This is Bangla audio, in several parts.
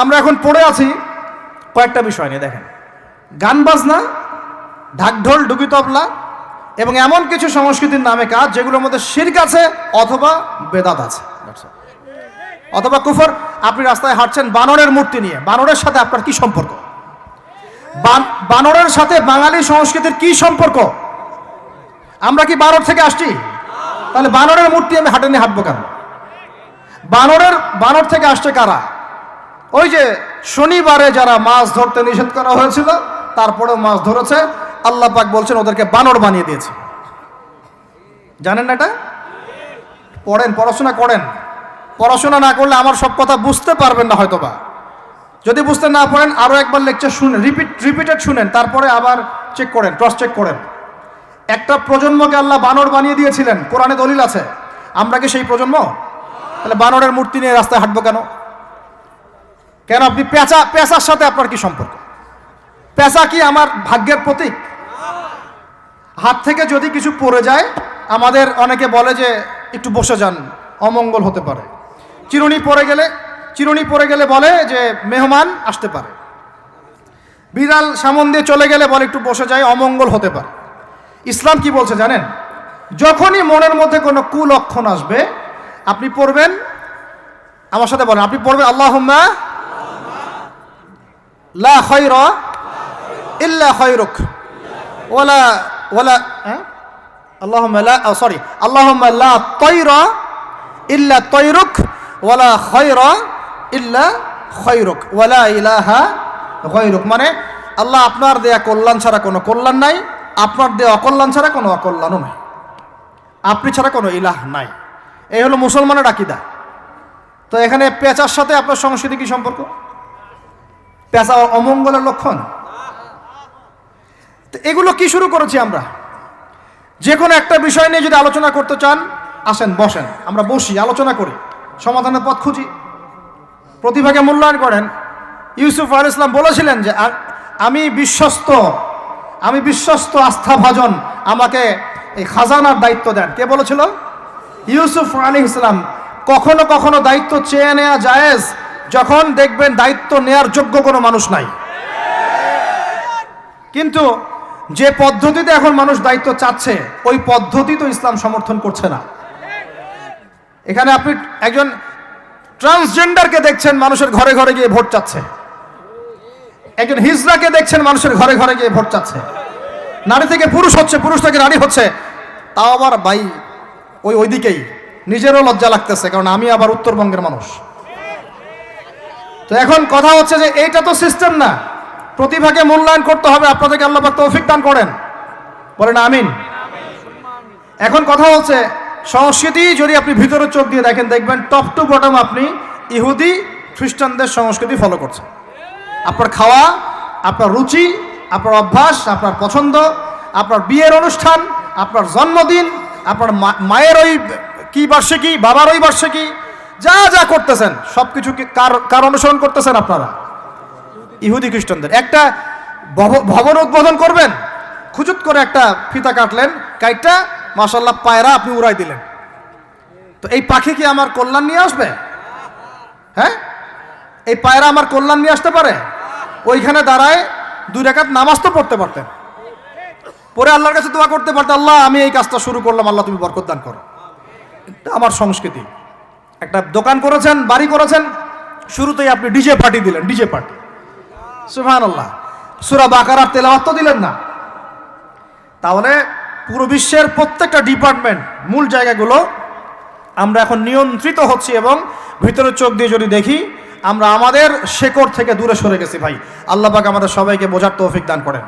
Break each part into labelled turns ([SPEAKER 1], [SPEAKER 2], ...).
[SPEAKER 1] আমরা এখন পড়ে আছি কয়েকটা বিষয় নিয়ে, দেখেন। গান বাজনা, ঢাকঢোল ডুগি তবলা এবং এমন কিছু সংস্কৃতির নামে কাজ যেগুলোর মধ্যে শির্ক আছে অথবা বেদাত আছে। অথবা কুফর, আপনি রাস্তায় হাঁটছেন বানরের মূর্তি নিয়ে। বানরের সাথে আপনার কি সম্পর্ক? বান- বানরের সাথে বাঙালি সংস্কৃতির কি সম্পর্ক? আমরা কি বানর থেকে আসছি? তাহলে বানরের মূর্তি আমি হাটে নিয়ে হাঁটবো কেন? বানরের, বানর থেকে আসছে কারা? ওই যে শনিবারে যারা মাছ ধরতে নিষেধ করা হয়েছিল, তারপরেও মাছ ধরেছে। আল্লাহ পাক বলছেন, ওদেরকে বানর বানিয়ে দিয়েছে। জানেন না এটা? পড়েন, পড়াশোনা করেন। পড়াশোনা না করলে আমার সব কথা বুঝতে পারবেন না হয়তোবা। যদি বুঝতে না পারেন আরও একবার লেকচার শুনেন রিপিট রিপিটেড শুনেন, তারপরে আবার চেক করেন ক্রস চেক করেন। একটা প্রজন্মকে আল্লাহ বানর বানিয়ে দিয়েছিলেন, কোরআনে দলিল আছে। আমরা কি সেই প্রজন্ম? তাহলে বানরের মূর্তি নিয়ে রাস্তায় হাঁটবো কেন? কেন আপনি পেঁচা, পেঁচার সাথে আপনার কি সম্পর্ক? পেঁচা কি আমার ভাগ্যের প্রতীক? হাত থেকে যদি কিছু পড়ে যায়, আমাদের অনেকে বলে যে একটু বসে যান, অমঙ্গল হতে পারে। চিরুনি পড়ে গেলে, চিরুনি পড়ে গেলে বলে যে মেহমান আসতে পারে। বিড়াল সামন দিয়ে চলে গেলে বলে একটু বসে যায়, অমঙ্গল হতে পারে। ইসলাম কি বলছে জানেন? যখনই মনের মধ্যে কোনো কুলক্ষণ আসবে, আপনি পড়বেন, আমার সাথে বলেন, আপনি পড়বেন আল্লাহ লা খৈর ইল্লা খৈরুক ওলা ওলা লা সরি, আল্লাহুম্মা লা তৈরা ইল্লা তৈরুক ওয়ালা খৈরা ইল্লা খৈরুক ওয়ালা ইলাহা খৈরুক মানে আল্লাহ আপনার দেয়া কল্যাণ ছাড়া কোনো কল্যাণ নাই, আপনার দেয়া অকল্যাণ ছাড়া কোনো অকল্যাণও নাই। আপনি ছাড়া কোনো ইলাহ নাই। এই হলো মুসলমানের আকিদা। তো এখানে পেঁচার সাথে আপনার সংস্কৃতি কি সম্পর্ক? পেঁচা অমঙ্গলের লক্ষণ। তো এগুলো কি শুরু করেছি আমরা? যে কোনো একটা বিষয় নিয়ে যদি আলোচনা করতে চান, আসেন, বসেন, আমরা বসি, আলোচনা করি। সমাধানের পথ খুঁজি। প্রতিভাকে মূল্যায়ন করেন। ইউসুফ আল ইসলাম বলেছিলেন যে আমি বিশ্বস্ত আমি বিশ্বস্ত আস্থাভাজন আমাকে এই খাজানার দায়িত্ব দেন। কে বলেছিল? ইউসুফ আলী ইসলাম কখনো কখনো দায়িত্ব চেয়ে নেওয়া জায়েজ। যখন দেখবেন দায়িত্ব নেয়ার যোগ্য কোনো মানুষ নাই। কিন্তু যে পদ্ধতিতে এখন মানুষ দায়িত্ব চাচ্ছে, ওই পদ্ধতি তো ইসলাম সমর্থন করছে না। এখানে আপনি একজন ট্রান্সজেন্ডারকে দেখছেন, মানুষের ঘরে ঘরে গিয়ে ভোট চাচ্ছে। একজন হিজড়াকে দেখছেন, মানুষের ঘরে ঘরে গিয়ে ভোট চাচ্ছে। নারী থেকে পুরুষ হচ্ছে, পুরুষ থেকে নারী হচ্ছে। তাও আবার ভাই, ওই ওইদিকেই। নিজেরও লজ্জা লাগতেছে, কারণ আমি আবার উত্তরবঙ্গের মানুষ। তো এখন কথা হচ্ছে যে এইটা তো সিস্টেম না। প্রতিভাকে মূল্যায়ন করতে হবে, আপনাদেরকে আল্লাহ তৌফিক দান করেন। বলেন আমিন। এখন কথা হচ্ছে, সংস্কৃতি যদি আপনি ভিতরে চোখ দিয়ে দেখেন, দেখবেন টপ টু বটম আপনি ইহুদি, খ্রিস্টানদের সংস্কৃতি ফলো করছেন। আপনার খাওয়া, আপনার রুচি, আপনার অভ্যাস, আপনার পছন্দ, আপনার বিয়ের অনুষ্ঠান, আপনার জন্মদিন, আপনার মায়ের ওই কি বার্ষিকী, বাবার ওই বার্ষিকী যা যা করতেছেন সব কিছু কার অনুসরণ করতেছেন আপনারা? ইহুদি খ্রিস্টানদের। একটা ভব- ভবন উদ্বোধন করবেন খুচুত করে একটা ফিতা কাটলেন, কাইটটা মাসাল্লাহ পায়রা আপনি উড়াই দিলেন। তো এই পাখি কি আমার কল্যাণ নিয়ে আসবে? হ্যাঁ? এই পায়রা আমার কল্যাণ নিয়ে আসতে পারে? ওইখানে দাঁড়ায় দুই রেখাত নামাজ তো পড়তে পারতেন। পরে আল্লাহর কাছে দোয়া করতে পারতেন, আল্লাহ, আমি এই কাজটা শুরু করলাম, আল্লাহ তুমি বরকত দান করো। আমার সংস্কৃতি। একটা দোকান করেছেন, বাড়ি করেছেন, শুরুতেই আপনি ডিজে পার্টি দিলেন, ডিজে পার্টি। সুহান আল্লাহ সুরা বাকারার তেলাওয়াত তো দিলেন না। তাহলে পুরো বিশ্বের প্রত্যেকটা ডিপার্টমেন্ট, মূল জায়গাগুলো আমরা এখন নিয়ন্ত্রিত হচ্ছি এবং ভিতরের চোখ দিয়ে যদি দেখি, আমরা আমাদের শেকড় থেকে দূরে সরে গেছি ভাই। আল্লাহ পাক আমাদের সবাইকে বোঝার তৌফিক দান করেন।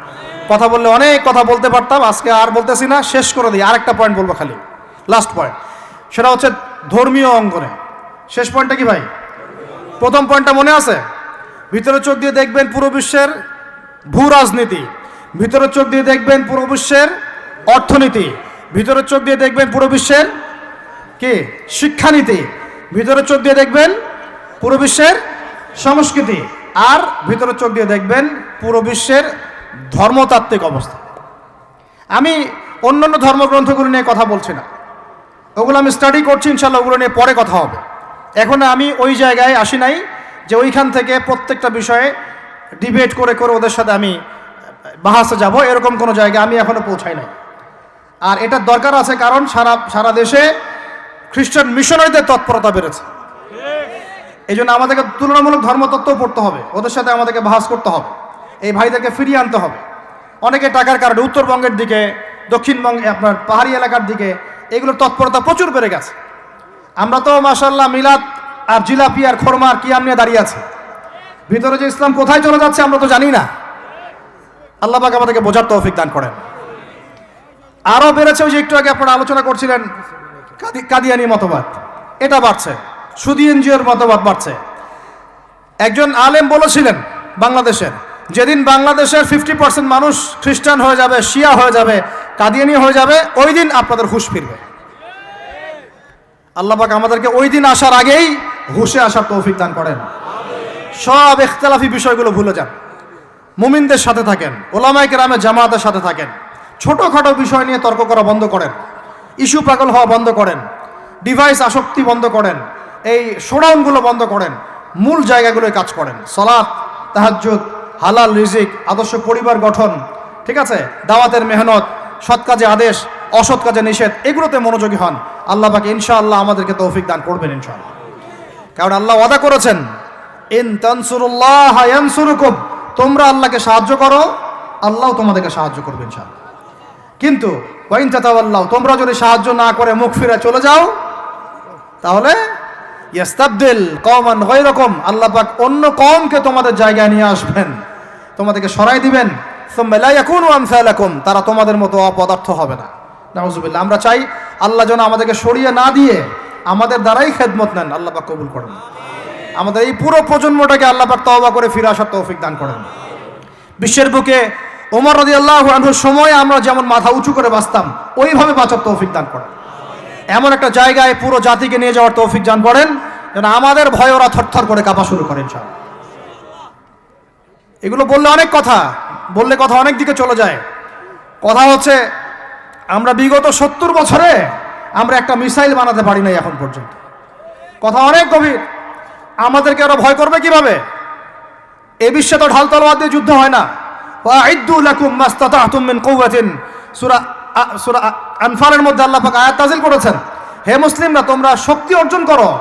[SPEAKER 1] কথা বললে অনেক কথা বলতে পারতাম, আজকে আর বলতেছি না, শেষ করে দিই। আরেকটা পয়েন্ট বলব খালি। লাস্ট পয়েন্ট সেটা হচ্ছে ধর্মীয় অঙ্গনে। শেষ পয়েন্টটা কি ভাই? প্রথম পয়েন্টটা মনে আছে? ভিতরে চোখ দিয়ে দেখবেন পুরো বিশ্বের ভূ রাজনীতি। ভিতরে চোখ দিয়ে দেখবেন পুরো বিশ্বের অর্থনীতি। ভিতরে চোখ দিয়ে দেখবেন পুরো বিশ্বের কি? শিক্ষানীতি। ভিতরে চোখ দিয়ে দেখবেন পুরো বিশ্বের সংস্কৃতি। আর ভিতরে চোখ দিয়ে দেখবেন পুরো বিশ্বের ধর্মতাত্ত্বিক অবস্থা। আমি অন্যান্য ধর্মগ্রন্থগুলো নিয়ে কথা বলছি না। ওগুলো আমি স্টাডি করছি, ইনশাল্লাহ ওগুলো নিয়ে পরে কথা হবে। এখন আমি ওই জায়গায় আসি নাই যে ওইখান থেকে প্রত্যেকটা বিষয়ে ডিবেট করে করে ওদের সাথে আমি বাহাসে যাব, এরকম কোনো জায়গায় আমি এখনও পৌঁছাই নাই। আর এটার দরকার আছে কারণ সারা সারা দেশে খ্রিস্টান মিশনারিদের তৎপরতা বেড়েছে। এই জন্য আমাদেরকে তুলনামূলক ধর্মতত্ত্ব পড়তে হবে, ওদের সাথে আমাদেরকে বাহাস করতে হবে, এই ভাইদেরকে ফিরিয়ে আনতে হবে। অনেকে টাকার কারণে উত্তরবঙ্গের দিকে, দক্ষিণবঙ্গে আপনার পাহাড়ি এলাকার দিকে এগুলোর তৎপরতা প্রচুর বেড়ে গেছে। আমরা তো মাসাল্লাহ মিলাদ আর জিলাপি আর খোরমা আর কিয়াম নিয়ে দাঁড়িয়ে আছি। ভিতরে যে ইসলাম কোথায় চলে যাচ্ছে আমরা তো জানি না। আল্লাহ পাক আমাদেরকে বোঝার তৌফিক দান করেন। আরও বেড়েছে ওই যে একটু আগে আপনারা আলোচনা করছিলেন, কাদি- কাদিয়ানি মতবাদ। এটা বাড়ছে। সুদি এনজিওর মতবাদ বাড়ছে। একজন আলেম বলেছিলেন বাংলাদেশের, যেদিন বাংলাদেশের ফিফটি পার্সেন্ট মানুষ খ্রিস্টান হয়ে যাবে, শিয়া হয়ে যাবে কাদিয়ানি হয়ে যাবে, ওই দিন আপনাদের হুশ ফিরবে। আল্লাহ পাক আমাদেরকে ওই দিন আসার আগেই হুশে আসার তৌফিক দান করেন। সব ইখতলাফি বিষয়গুলো ভুলে যান। মুমিনদের সাথে থাকেন ওলামাই কেরামে জামাতের সাথে থাকেন। ছোটোখাটো বিষয় নিয়ে তর্ক করা বন্ধ করেন। ইস্যু পাগল হওয়া বন্ধ করেন। ডিভাইস আসক্তি বন্ধ করেন। এই শোডাউনগুলো বন্ধ করেন। মূল জায়গাগুলোয় কাজ করেন। সলাৎ তাহাজ্জুদ, হালাল রিজিক, আদর্শ পরিবার গঠন, ঠিক আছে? দাওয়াতের মেহনত সৎ কাজে আদেশ, অসৎ কাজে নিষেধ, এগুলোতে মনোযোগী হন। আল্লাহ পাকে ইনশাআল্লাহ আমাদেরকে তৌফিক দান করবেন ইনশাআল্লাহ। কারণ আল্লাহ ওয়াদা করেছেন, ইন তানসুরুল্লাহ ইয়ানসুরুকুম তোমরা আল্লাহকে সাহায্য করো, আল্লাহ তোমাদেরকে সাহায্য করবে ইনশাআল্লাহ। কিন্তু, ওয়াইন তাতাওয়াল্লাহ তোমরা যদি সাহায্য না করে মুখ ফিরে চলে যাও, তাহলে, ইয়াস্তাবদিল কওমান গায়রাকুম আল্লাহ পাক অন্য কওমকে তোমাদের জায়গায় নিয়ে আসবেন। তোমাদেরকে সরাই দিবেন তারা তোমাদের মতো অপদার্থ হবে না। নাউজুবিল্লাহ, আমরা চাই আল্লাহ যেন আমাদেরকে সরিয়ে না দিয়ে আমাদের দ্বারাই খেদমত নেন। আল্লাহ পাক কবুল করেন। আমাদের এই পুরো প্রজন্মটাকে আল্লাহ পাক তওবা করে ফিরে আসার তৌফিক দান করেন। বিশ্বের বুকে ওমর রদি আল্লাহ আনহুর সময় আমরা যেমন মাথা উঁচু করে বাঁচতাম, ওইভাবে বাঁচার তৌফিক দান করেন। এমন একটা জায়গায় পুরো জাতিকে নিয়ে যাওয়ার তৌফিক দান করেন যেন আমাদের ভয় ওরা থরথর করে কাঁপা শুরু করেন সব এগুলো বললে অনেক কথা। বললে কথা অনেক দিকে চলে যায়। কথা হচ্ছে, আমরা বিগত সত্তর বছরে আমরা একটা মিসাইল বানাতে পারি নাই এখন পর্যন্ত। কথা অনেক গভীর। আমাদেরকে ওরা ভয় করবে কীভাবে? এ বিশ্বে তো ঢাল তলোয়ার দিয়ে যুদ্ধ হয় না। সূরা সূরা আনফালের মধ্যে আল্লাহ আয়াত নাযিল করেছেন। হে মুসলিমরা, তোমরা শক্তি অর্জন করো।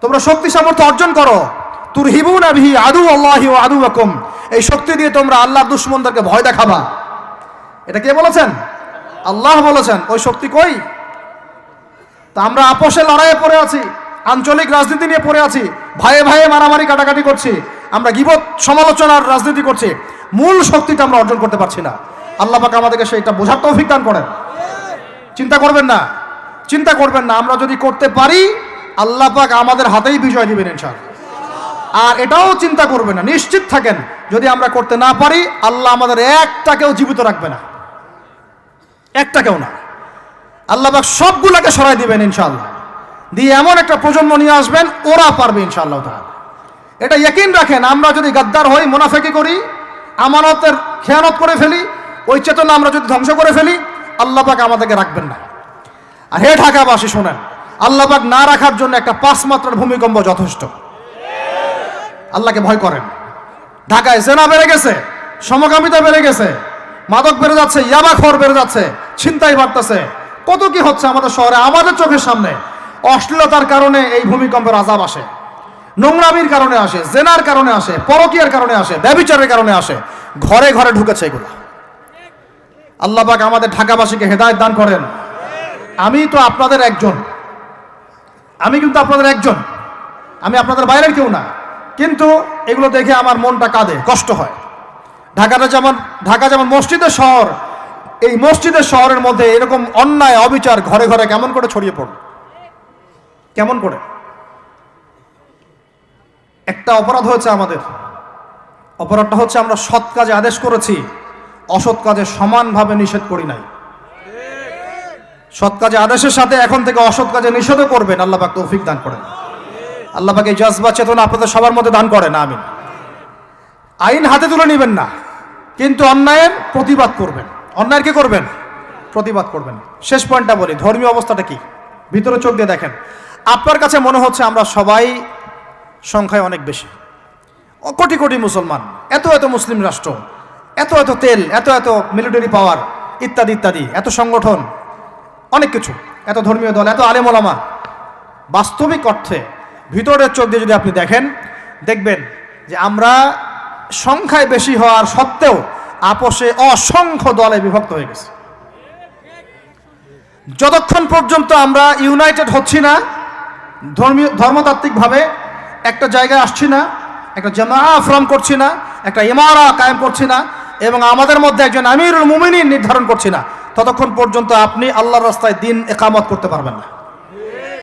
[SPEAKER 1] তোমরা শক্তি সামর্থ্য অর্জন করো। তুরহিবুনা বিহি আদু আল্লাহি ওয়া আদুয়াকুম এই শক্তি দিয়ে তোমরা আল্লাহ দুশমনদেরকে ভয় দেখাবা। এটা কে বলেছেন? আল্লাহ বলেছেন। ওই শক্তি কই? তা আমরা আপোষে লড়াইয়ে পড়ে আছি, আঞ্চলিক রাজনীতি নিয়ে পড়ে আছি ভাইয়ে ভাইয়ে মারামারি কাটাকাটি করছি, আমরা গিবত সমালোচনার রাজনীতি করছি, মূল শক্তিটা আমরা অর্জন করতে পারছি না। আল্লাহ পাক আমাদেরকে সেইটা বোঝার তৌফিক দান করেন। চিন্তা করবেন না, চিন্তা করবেন না, আমরা যদি করতে পারি, আল্লাহ পাক আমাদের হাতেই বিজয় দিবেন ইনশাআল্লাহ। আর এটাও চিন্তা করবেন না, নিশ্চিত থাকেন যদি আমরা করতে না পারি, আল্লাহ আমাদের একটাকেও জীবিত রাখবে না। একটাকেও না। আল্লাহ সবগুলাকে সরাই দিবেন ইনশাআল্লাহ। দিয়ে এমন একটা প্রজন্ম নিয়ে আসবেন, ওরা পারবে ইনশাআল্লাহ তাআলা। এটা ইয়কিন রাখেন, আমরা যদি গাদ্দার হই, মুনাফেকি করি, আমানতের খেয়ানত করে ফেলি, ওই চেতনা আমরা যদি ধ্বংস করে ফেলি, আল্লাহ পাক আমাদেরকে রাখবেন না। আর হে ঢাকাবাসী, শোনেন, আল্লাহ পাক না রাখার জন্য একটা পাঁচ মাত্রার ভূমিকম্প যথেষ্ট। আল্লাহকে ভয় করেন। ঢাকায় সেনা বেড়ে গেছে, সমকামিতা বেড়ে গেছে, মাদক বেড়ে যাচ্ছে ইয়াবাখর বেড়ে যাচ্ছে, ছিনতাই বাড়তেছে। কত কি হচ্ছে আমাদের শহরে? আমাদের চোখের সামনে অশ্লীলতার কারণে এই ভূমিকম্পের আজাব আসে, নোংরামির কারণে আসে, জেনার কারণে আসে, পরকিয়ার কারণে আসে ব্যবিচারের কারণে আসে, ঘরে ঘরে ঢুকেছে এগুলো। আল্লাহ পাক আমাদের ঢাকাবাসীকে হেদায়ত দান করেন। আমি তো আপনাদের একজন। আমি কিন্তু আপনাদের একজন। আমি আপনাদের বাইরের কেউ না। কিন্তু এগুলো দেখে আমার মনটা কাঁদে, কষ্ট হয়। ঢাকাটা যেমন, ঢাকা যেমন মসজিদের শহর, এই মসজিদের শহরের মধ্যে এরকম অন্যায়, অবিচার ঘরে ঘরে কেমন করে ছড়িয়ে পড়ে কেমন করে? একটা অপরাধ হয়েছে আমাদের। অপরাধটা হচ্ছে আমরা সৎ কাজে আদেশ করেছি, অসৎ কাজে সমানভাবে নিষেধ করি নাই। সৎ কাজে আদেশের সাথে এখন থেকে অসৎ কাজে নিষেধও করবেন, আল্লাহ পাক তৌফিক দান করেন। আল্লাহ পাক এই জজবা চেতনা আপনাদের সবার মধ্যে দান করেন, আমিন। আইন হাতে তুলে নেবেন না, কিন্তু অন্যায়ের প্রতিবাদ করবেন। অন্যায়ের কি করবেন? প্রতিবাদ করবেন। শেষ পয়েন্টটা বলি, ধর্মীয় অবস্থাটা কি? ভিতরে চোখ দিয়ে দেখেন। আপনার কাছে মনে হচ্ছে আমরা সবাই সংখ্যায় অনেক বেশি। কোটি কোটি মুসলমান, এত এত মুসলিম রাষ্ট্র, এত এত তেল, এত এত মিলিটারি পাওয়ার, ইত্যাদি ইত্যাদি, এত সংগঠন, অনেক কিছু, এত ধর্মীয় দল, এত আলেমোলামা। বাস্তবিক অর্থে ভিতরের চোখ দিয়ে যদি আপনি দেখেন, দেখবেন যে আমরা সংখ্যায় বেশি হওয়ার সত্ত্বেও আপোষে অসংখ্য দলে বিভক্ত হয়ে গেছে। যতক্ষণ পর্যন্ত আমরা ইউনাইটেড হচ্ছি না, ধর্মীয়, ধর্মতাত্ত্বিকভাবে একটা জায়গায় আসছি না, একটা জামা ফর্ম করছি না, একটা ইমারা কায়েম করছি না, এবং আমাদের মধ্যে একজন আমিরুল মুমিনিন নির্ধারণ করছি না, ততক্ষণ পর্যন্ত আপনি আল্লাহর রাস্তায় দিন একামত করতে পারবেন না।